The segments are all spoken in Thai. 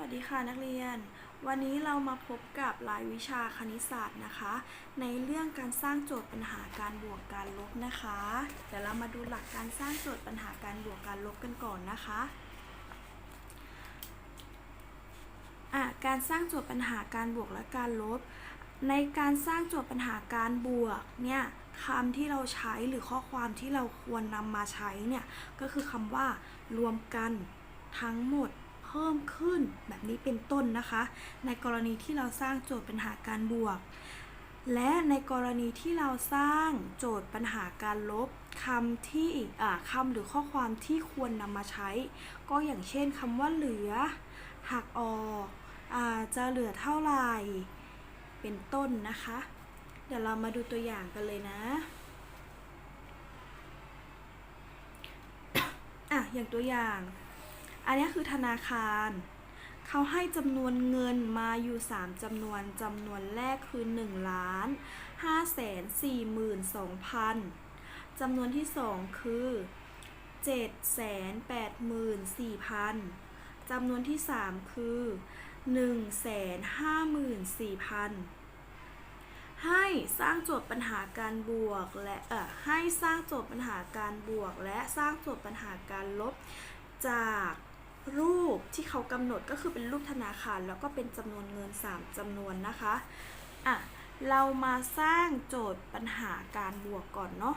วัสดีค่ะนักเรียน วันนี้เรามาพบกับรายวิชาคณิตศาสตร์นะคะ ในเรื่องการสร้างโจทย์ปัญหาการบวกการลบนะคะเดี๋ยวเรามาดูหลักการสร้างโจทย์ปัญหาการบวกการลบกันก่อนนะคะะการสร้างโจทย์ปัญหาการบวกและการลบ ในการสร้างโจทย์ปัญหาการบวกเนี่ยคำที่เราใช้หรือข้อความที่เราควรนำมาใช้เนี่ยก็คือคำว่ารวมกันทั้งหมด เพิ่มขึ้นแบบนี้เป็นต้นนะคะ ในกรณีที่เราสร้างโจทย์ปัญหาการบวก และในกรณีที่เราสร้างโจทย์ปัญหาการลบคำที่อ่าคำหรือข้อความที่ควรนำมาใช้ ก็อย่างเช่นคำว่าเหลือหักออกอาจะเหลือเท่าไหร่ เป็นต้นนะคะ เดี๋ยวเรามาดูตัวอย่างกันเลยนะอะอย่างตัวอย่าง อันนี้คือธนาคาร เขาให้จำนวนเงินมาอยู่ 3จำนวนจำนวนแรกคือ1ล้าน5แสน4หมื่น2พันจำนวนที่ 2 คือ7แสน8หมื่น4พันจำนวนที่ 3 คือ1แสน5หมื่น4พันให้สร้างโจทย์ปัญหาการบวกและเอ่อให้สร้างโจทย์ปัญหาการบวก และสร้างโจทย์ปัญหาการลบจาก รูปที่เขากำหนดก็คือเป็นรูปธนาคาร แล้วก็เป็นจำนวนเงิน 3จำนวนนะคะอะเรามาสร้างโจทย์ปัญหาการบวกก่อนเนาะ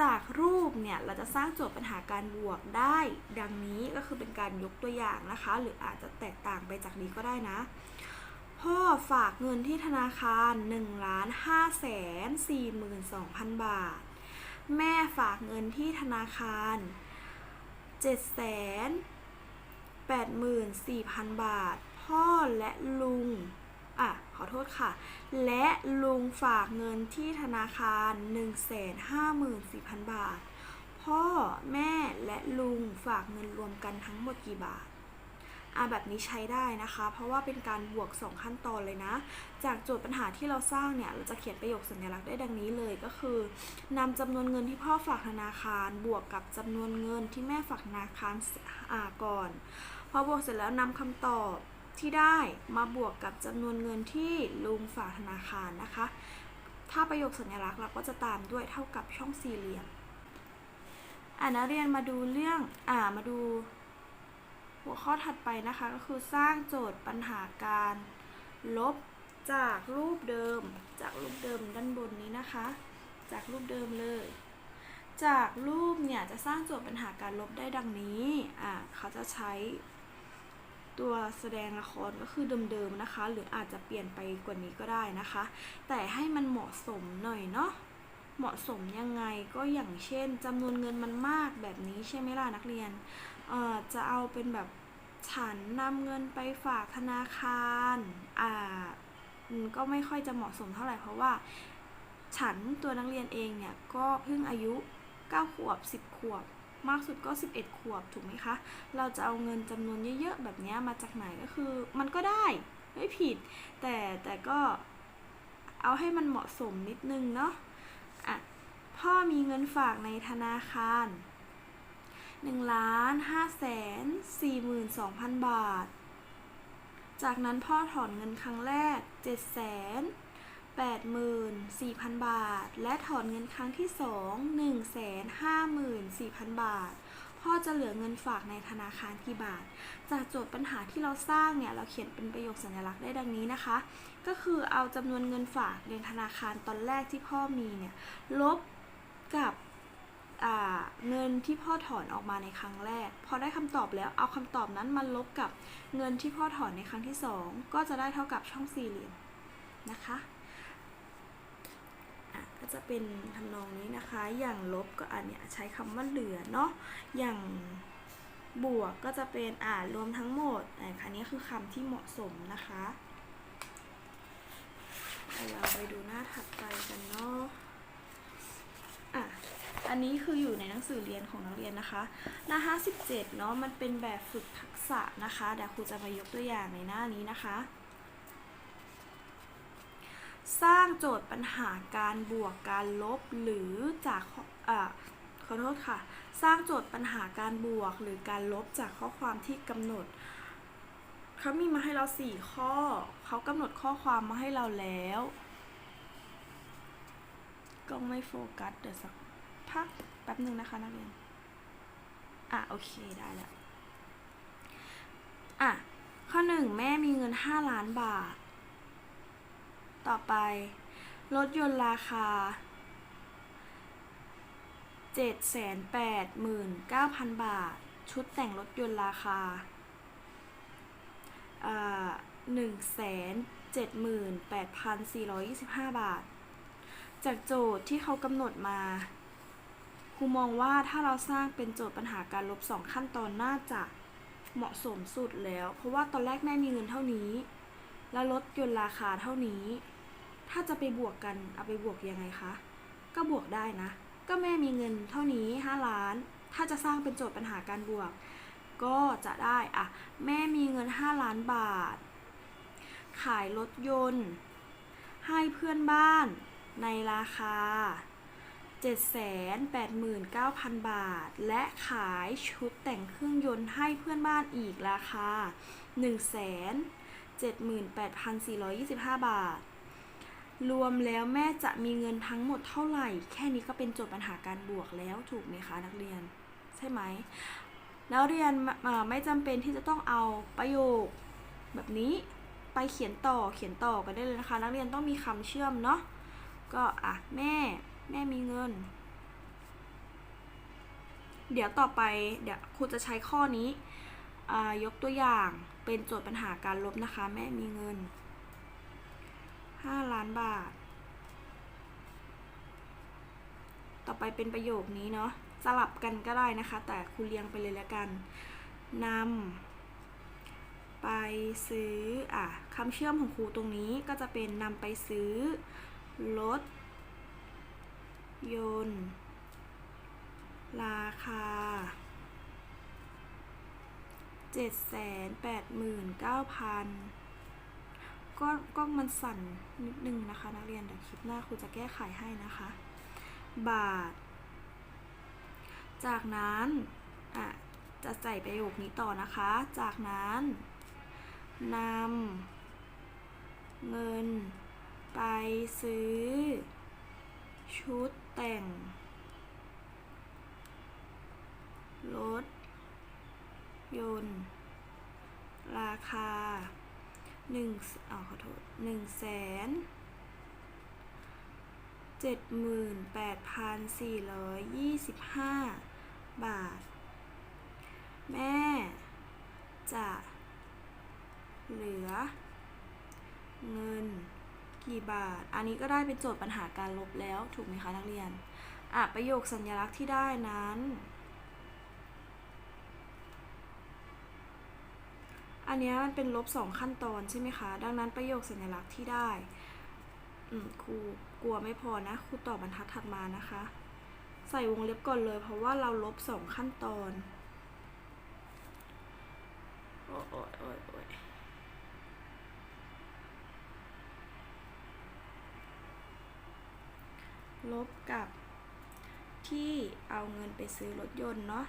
จากรูปเนี่ยเราจะสร้างโจทย์ปัญหาการบวกได้ ดังนี้ก็คือเป็นการยกตัวอย่างนะคะ หรืออาจจะแตกต่างไปจากนี้ก็ได้นะ พ่อฝากเงินที่ธนาคาร1ล้าน5แสน4หมื่น2,000 บาท แม่ฝากเงินที่ธนาคาร7แสน 8หมื่น4,000 บาท พ่อและลุง อะ ขอโทษค่ะ และลุงฝากเงินที่ธนาคาร1แสน5หมื่น4,000 บาท พ่อแม่และลุงฝากเงินรวมกันทั้งหมดกี่บาทอะแบบนี้ใช้ได้นะคะ เพราะว่าเป็นการบวก 2 ขั้นตอนเลยนะ จากโจทย์ปัญหาที่เราสร้างเนี่ย เราจะเขียนประโยคสัญลักษณ์ได้ดังนี้เลยก็คือนำจำนวนเงินที่พ่อฝากธนาคาร บวกกับจำนวนเงินที่แม่ฝากธนาคารอ่าก่อน พอบวกเสร็จแล้วนำคำตอบที่ได้มาบวกกับจำนวนเงินที่ลุงฝากธนาคารนะคะ ถ้าประโยคสัญลักษณ์เราก็จะตามด้วยเท่ากับช่องสี่เหลี่ยมอ่านักเรียนมาดูเรื่องอ่ามาดู หัวข้อถัดไปนะคะก็คือสร้างโจทย์ปัญหาการลบจากรูปเดิม จากรูปเดิมด้านบนนี้นะคะ จากรูปเดิมเลย จากรูปเนี่ยจะสร้างโจทย์ปัญหาการลบได้ดังนี้อ่าเขาจะใช้ ตัวแสดงละครก็คือเดิมๆนะคะ หรืออาจจะเปลี่ยนไปกว่านี้ก็ได้นะคะ แต่ให้มันเหมาะสมหน่อยเนาะเหมาะสมยังไงก็อย่างเช่นจำนวนเงินมันมากแบบนี้ใช่ไหมล่ะนักเรียนเอ่อจะเอาเป็นแบบฉันนำเงินไปฝากธนาคารอ่าก็ไม่ค่อยจะเหมาะสมเท่าไหร่เพราะว่า ฉันตัวนักเรียนเองเนี่ยก็เพิ่งอายุ9ขวบ 10 ขวบ มากสุดก็ 11 ขวบถูกไหมคะ เราจะเอาเงินจำนวนเยอะๆ แบบนี้มาจากไหนก็คือ มันก็ได้ไม่ผิด แต่แต่ก็เอาให้มันเหมาะสมนิดนึงเนาะอะพ่อมีเงินฝากในธนาคาร1ล้าน5แสน4หมื่น2,000บาท จากนั้นพ่อถอนเงินครั้งแรก7แสน 8หมื่น4,000 บาท และถอนเงินครั้งที่ 2 1แสน5หมื่น4,000 บาท พ่อจะเหลือเงินฝากในธนาคารกี่บาท จากโจทย์ปัญหาที่เราสร้างเนี่ย เราเขียนเป็นประโยคสัญลักษณ์ได้ดังนี้นะคะ ก็คือเอาจำนวนเงินฝากในธนาคารตอนแรกที่พ่อมีเนี่ย ลบกับเงินที่พ่อถอนออกมาในครั้งแรก พอได้คำตอบแล้วเอาคำตอบนั้นมาลบกับเงินที่พ่อถอนในครั้งที่สองก็จะได้เท่ากับช่องสี่เหลี่ยมนะคะ จะเป็นทำนองนี้นะคะ อย่างลบก็อันเนี้ยใช้คำว่าเหลือเนาะ อย่างบวกก็จะเป็นอ่ารวมทั้งหมดอันนี้คือคำที่เหมาะสมนะคะเดี๋ยวเราไปดูหน้าถัดไปกันเนาะอะอันนี้คืออยู่ในหนังสือเรียนของนักเรียนนะคะ หน้า 57 เนาะมันเป็นแบบฝึกทักษะนะคะเดี๋ยวครูจะมายกตัวอย่างในหน้านี้นะคะ สร้างโจทย์ปัญหาการบวกการลบหรือจากขออ่าขอโทษค่ะ สร้างโจทย์ปัญหาการบวกหรือการลบจากข้อความที่กำหนด เขามีมาให้เราสี่ข้อ เขากำหนดข้อความมาให้เราแล้วกล้องไม่โฟกัสเดี๋ยวสักพักแป๊บหนึ่งนะคะนักเรียน อะ โอเคได้แล้ว อะ ข้อหนึ่งแม่มีเงินห้าล้านบาท ต่อไป รถยนต์ราคาเจ็ดแสนแปดหมื่นเก้าพันบาท ชุดแต่งรถยนต์ราคาหนึ่งแสนเจ็ดหมื่นแปดพันสี่ร้อยยี่สิบห้าบาท จากโจทย์ที่เขากำหนดมาครูมองว่าถ้าเราสร้างเป็นโจทย์ปัญหาการลบสองขั้นตอนน่าจะเหมาะสมสุดแล้ว เพราะว่าตอนแรกแม่มีเงินเท่านี้ แล้วรถยนต์ราคาเท่านี้ ถ้าจะไปบวกกันเอาไปบวกยังไงคะ ก็บวกได้นะ ก็แม่มีเงินเท่านี้ 5 ล้าน ถ้าจะสร้างเป็นโจทย์ปัญหาการบวก ก็จะได้อะแม่มีเงิน 5 ล้านบาท ขายรถยนต์ ให้เพื่อนบ้านในราคา 789,000 บาท และขายชุดแต่งเครื่องยนต์ให้เพื่อนบ้านอีกราคา 178,425 บาท รวมแล้วแม่จะมีเงินทั้งหมดเท่าไหร่ แค่นี้ก็เป็นโจทย์ปัญหาการบวกแล้วถูกไหมคะนักเรียน ใช่ไหมแล้วเรียนไม่จำเป็นที่จะต้องเอาประโยค แบบนี้ไปเขียนต่อเขียนต่อกันได้เลยนะคะ นักเรียนต้องมีคำเชื่อมเนาะก็อะแม่แม่มีเงิน เดี๋ยวต่อไปเดี๋ยวครูจะใช้ข้อนี้ยกตัวอย่างเป็นโจทย์ปัญหาการลบนะคะ แม่มีเงิน 5ล้านบาท ต่อไปเป็นประโยคนี้เนาะสลับกันก็ได้นะคะ แต่ครูเรียงไปเลยแล้วกันนำไปซื้ออะคำเชื่อมของครูตรงนี้ก็จะเป็นนำไปซื้อรถยนต์ ราคา 789,000 ก็ก็มันสั่นนิดนึงนะคะ นักเรียนเดี๋ยวคลิปหน้าครูจะแก้ไขให้นะคะ บาท จากนั้นอะจะใส่ประโยคนี้ต่อนะคะ จากนั้นนำเงินไปซื้อ ชุดแต่ง รถ ยนต์ ราคา หนึ่งอ๋อขอโทษหนึ่งแสนเจ็ดหมื่นแปดพันสี่ร้อยยี่สิบห้าบาท แม่ จะเหลือ เงินกี่บาท อันนี้ก็ได้เป็นโจทย์ปัญหาการลบแล้วถูกไหมคะนักเรียน อะประโยคสัญลักษณ์ที่ได้นั้น อันนี้มันเป็นลบสองขั้นตอนใช่ไหมคะ ดังนั้นประโยคสัญลักษณ์ที่ได้อืมครูกลัวไม่พอนะครูตอบบรรทัดถัดมานะคะ ใส่วงเล็บก่อนเลย เพราะว่าเราลบสองขั้นตอนโอ้ยโอ้ยโอ้ยโอ้ยลบกับที่เอาเงินไปซื้อรถยนต์เนาะ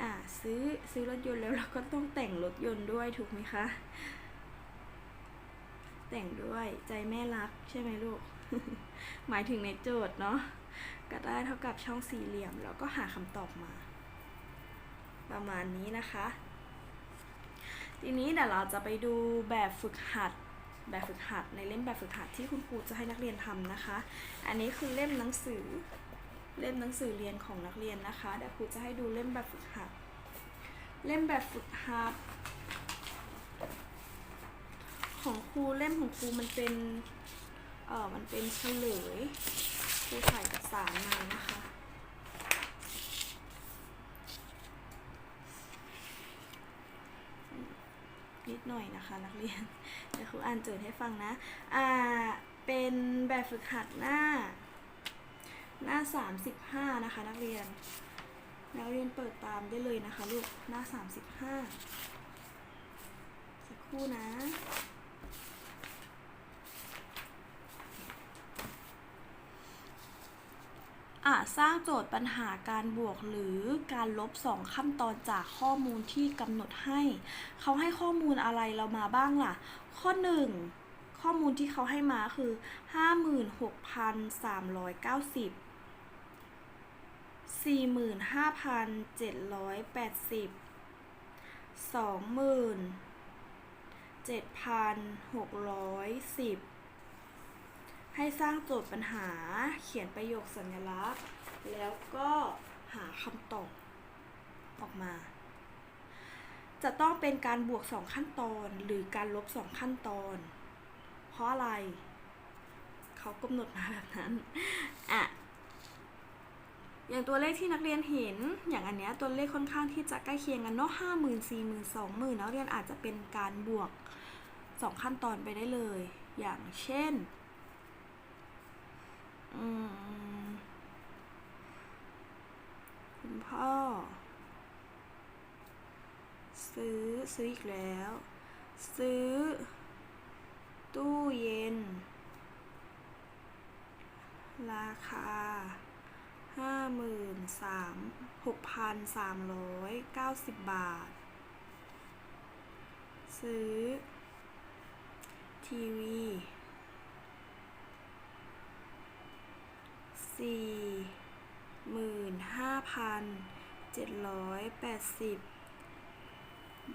อ่าซื้อซื้อรถยนต์แล้วเราก็ต้องแต่งรถยนต์ด้วยถูกไหมคะ แต่งด้วยใจแม่รักใช่ไหมลูก หมายถึงในโจทย์เนาะก็ได้เท่ากับช่องสี่เหลี่ยม แล้วก็หาคำตอบมา ประมาณนี้นะคะ ทีนี้เดี๋ยวเราจะไปดูแบบฝึกหัดแบบฝึกหัดในเล่มแบบฝึกหัดที่คุณครูจะให้นักเรียนทำนะคะ อันนี้คือเล่มหนังสือ เล่มหนังสือเรียนของนักเรียนนะคะเดี๋ยวครูจะให้ดูเล่มแบบฝึกหัด เล่มแบบฝึกหัด ของครูเล่มของครูมันเป็นเออมันเป็นเฉลยครูถ่ายเอกสารมานะคะนิดหน่อยนะคะนักเรียนเดี๋ยวครูอ่านโจทย์ให้ฟังนะ อ่า เป็นแบบฝึกหัดหน้า หน้าสามสิบห้านะคะ นักเรียน นักเรียนเปิดตามได้เลยนะคะลูก หน้าสามสิบห้าสักครู่นะออะสร้างโจทย์ปัญหาการบวกหรือการลบสองขั้นตอนจากข้อมูลที่กำหนดให้ เขาให้ข้อมูลอะไรเรามาบ้างล่ะ ข้อหนึ่งข้อมูลที่เขาให้มาคือ 56,390 45,780 27,610ให้สร้างโจทย์ปัญหาเขียนประโยคสัญลักษณ์ แล้วก็หาคำตอบออกมา จะต้องเป็นการบวกสองขั้นตอนหรือการลบสองขั้นตอน เพราะอะไร เขากำหนดมาแบบนั้น อะ อย่างตัวเลขที่นักเรียนเห็น อย่างอันเนี้ยตัวเลขค่อนข้างที่จะใกล้เคียงกันเนาะห้าหมื่นสี่หมื่นสองหมื่นนักเรียนอาจจะเป็นการบวกสองขั้นตอนไปได้เลย อย่างเช่นคุณพ่อ ซื้อซื้ออีกแล้ว ซื้อ ตู้เย็น ราคา ห้าหมื่นสามหกพันสามร้อยเก้าสิบบาท ซื้อ ทีวีสี่หมื่นห้าพันเจ็ดร้อยแปดสิบ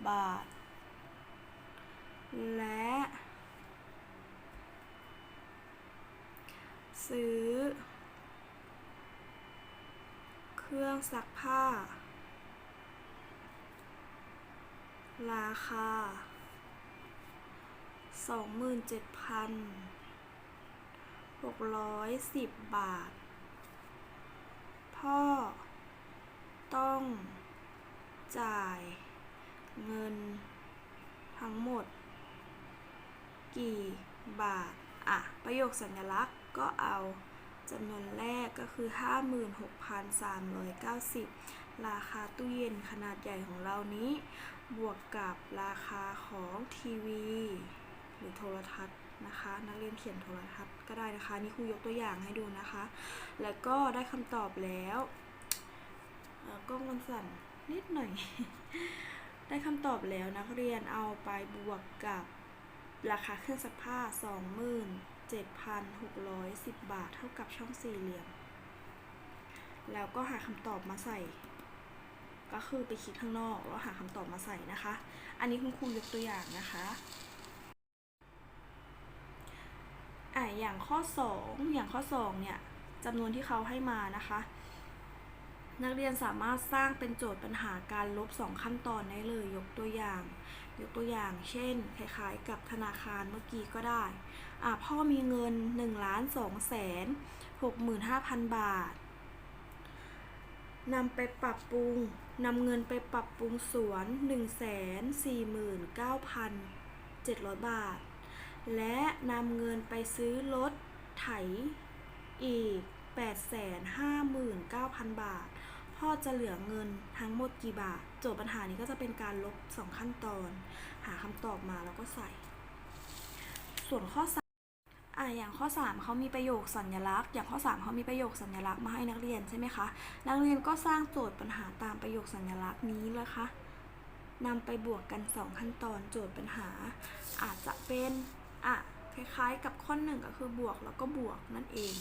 บาท และ ซื้อ เครื่องซักผ้า ราคาสองหมื่นเจ็ดพันหกร้อยสิบบาท พ่อ ต้อง จ่าย เงิน ทั้งหมด กี่บาท อะ ประโยคสัญลักษณ์ก็เอา จำนวนแรกก็คือ 56,390 ราคาตู้เย็นขนาดใหญ่ของเรานี้ บวกกับราคาของทีวี หรือโทรทัศน์นะคะนักเรียนเขียนโทรทัศน์ก็ได้นะคะนี่ครูยกตัวอย่างให้ดูนะคะ แล้วก็ได้คำตอบแล้วกล้องมันสั่นนิดหน่อย ได้คำตอบแล้วนักเรียนเอาไปบวกกับราคาเครื่องซักผ้า 7,610 บาท เท่ากับช่องสี่เหลี่ยม แล้วก็หาคำตอบมาใส่ ก็คือไปคิดข้างนอกแล้วหาคำตอบมาใส่นะคะ อันนี้คุณครูยกตัวอย่างนะคะอะอย่างข้อ 2 อย่างข้อ 2 เนี่ยจำนวนที่เขาให้มานะคะ นักเรียนสามารถสร้างเป็นโจทย์ปัญหาการลบ 2 ขั้นตอนได้เลยยกตัวอย่าง ยกตัวอย่างเช่นคล้ายๆกับธนาคารเมื่อกี้ก็ได้อะพ่อมีเงิน1ล้าน2แสน65,000 บาทนำไปปรับปรุงนำเงินไปปรับปรุงสวน 149,700 บาท และนำเงินไปซื้อรถไถอีก 859,000 บาท พ่อจะเหลือเงินทั้งหมดกี่บาท จทย์ปัญหานี้ก็จะเป็นการลบ 2 ขั้นตอน หาคำตอบมาแล้วก็ใส่ ส่วนข้อ3อะอย่างข้อ 3เขามีประโยคสัญลักษณ์ อย่างข้อ 3เขามีประโยคสัญลักษณ์มาให้นักเรียนใช่ไหมคะ นักเรียนก็สร้างโจทย์ปัญหาตามประโยคสัญลักษณ์นี้เลยค่ะนำไปบวกกัน 2 ขั้นตอนโจทย์ปัญหา อาจจะเป็นอะคล้ายๆ กับข้อหนึ่งก็คือบวกแล้วก็บวกนั่นเอง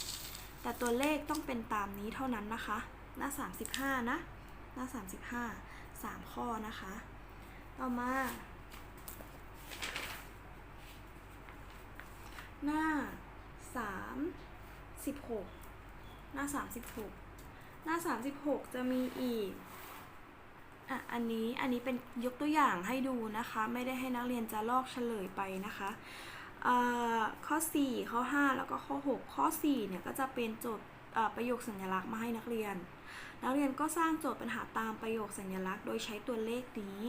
แต่ตัวเลขต้องเป็นตามนี้เท่านั้นนะคะ หน้า 35 นะ หน้า 35 3 ข้อนะคะ ต่อมา หน้า36หน้า 36 หน้า 36 จะมีอีกอะอันนี้อันนี้เป็นยกตัวอย่างให้ดูนะคะ ไม่ได้ให้นักเรียนจะลอกเฉลยไปนะคะเอ่ข้อ 4 ข้อ 5 แล้วก็ข้อ 6 ข้อ 4 เนี่ยก็จะเป็นโจทย์ ประโยคสัญลักษณ์มาให้นักเรียน นักเรียนก็สร้างโจทย์ปัญหาตามประโยคสัญลักษณ์ โดยใช้ตัวเลขนี้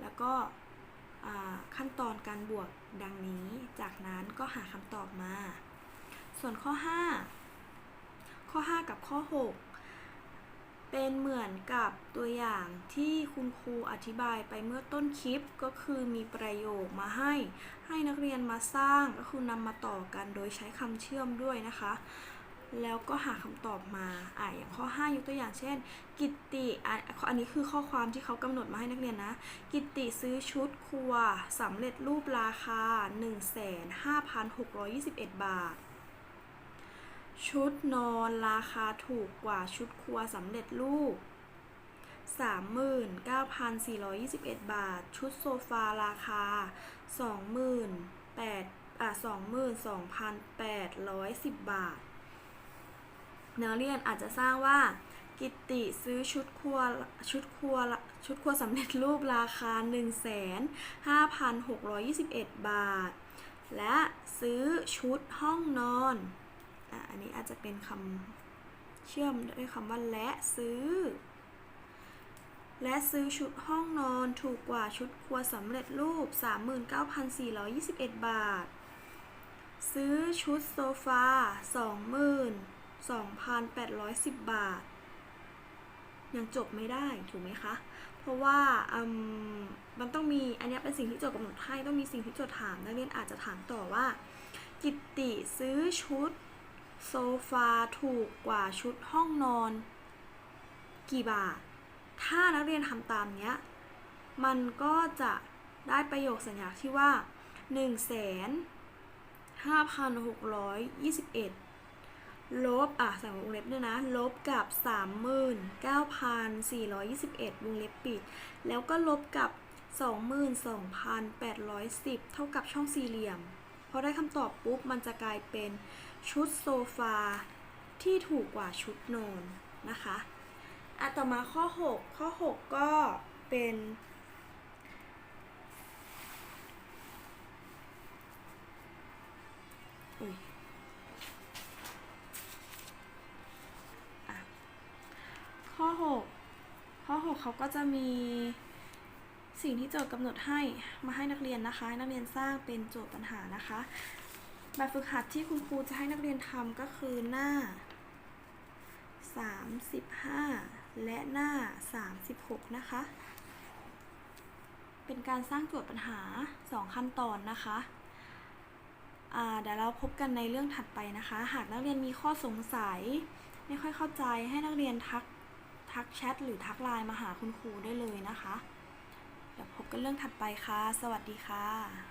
แล้วก็ขั้นตอนการบวกดังนี้ จากนั้นก็หาคำตอบมา ส่วนข้อ 5 ข้อ 5 กับข้อ 6 เป็นเหมือนกับตัวอย่างที่คุณครูอธิบายไปเมื่อต้นคลิปก็คือมีประโยคมาให้ ให้นักเรียนมาสร้างก็คือนำมาต่อกันโดยใช้คำเชื่อมด้วยนะคะ แล้วก็หาคำตอบมาอะอย่างข้อ 5 ยกตัวอย่างเช่น กิตติอันนี้คือข้อความที่เขากำหนดมาให้นักเรียนนะ กิตติซื้อชุดครัวสำเร็จรูปราคา 15,621 บาท ชุดนอนราคาถูกกว่าชุดครัวสำเร็จรูป 39,421 บาท ชุดโซฟาราคา 28,000อะ22,810 บาท นักเรียนอาจจะสร้างว่ากิติซื้อชุดครัวชุดครัวชุดครัวสำเร็จรูปราคา 1,5,621 บาท และซื้อชุดห้องนอนอะอันนี้อาจจะเป็นคำเชื่อมด้วยคำว่าและซื้อ และซื้อชุดห้องนอนถูกกว่าชุดครัวสำเร็จรูป 39,421 บาท ซื้อชุดโซฟา 2,810 บาท ยังจบไม่ได้ถูกไหมคะ เพราะว่ามมันต้องมีอันนี้เป็นสิ่งที่โจทย์กำหนดให้ต้องมีสิ่งที่โจทย์ถามนักเรียนอาจจะถามต่อว่า กิตติซื้อชุดโซฟาถูกกว่าชุดห้องนอน กี่บาท ถ้านักเรียนทำตามเนี้ย มันก็จะได้ประโยคสัญญาที่ว่า 1 5 6 2 1 ลบ อะใส่วงเล็บด้วยนะ ลบกับ 39,421 วงเล็บปิด แล้วก็ลบกับ 22,810 เท่ากับช่องสี่เหลี่ยม พอได้คำตอบปุ๊บ มันจะกลายเป็นชุดโซฟาที่ถูกกว่าชุดนอนนะคะ อะต่อมาข้อ 6 ข้อ 6 ก็เป็น อุ้ยอะข้อ 6 ข้อ 6 เขาก็จะมีสิ่งที่โจทย์กำหนดให้มาให้นักเรียนนะคะให้นักเรียนสร้างเป็นโจทย์ปัญหานะคะ แบบฝึกหัดที่คุณครูจะให้นักเรียนทำก็คือหน้า 35 และหน้า 36 นะคะ เป็นการสร้างโจทย์ปัญหา 2 ขั้นตอนนะคะเดี๋ยวเราพบกันในเรื่องถัดไปนะคะ หากนักเรียนมีข้อสงสัย ไม่ค่อยเข้าใจให้นักเรียนทัก ทักแชทหรือทักไลน์มาหาคุณครูได้เลยนะคะ เดี๋ยวพบกันเรื่องถัดไปค่ะ สวัสดีค่ะ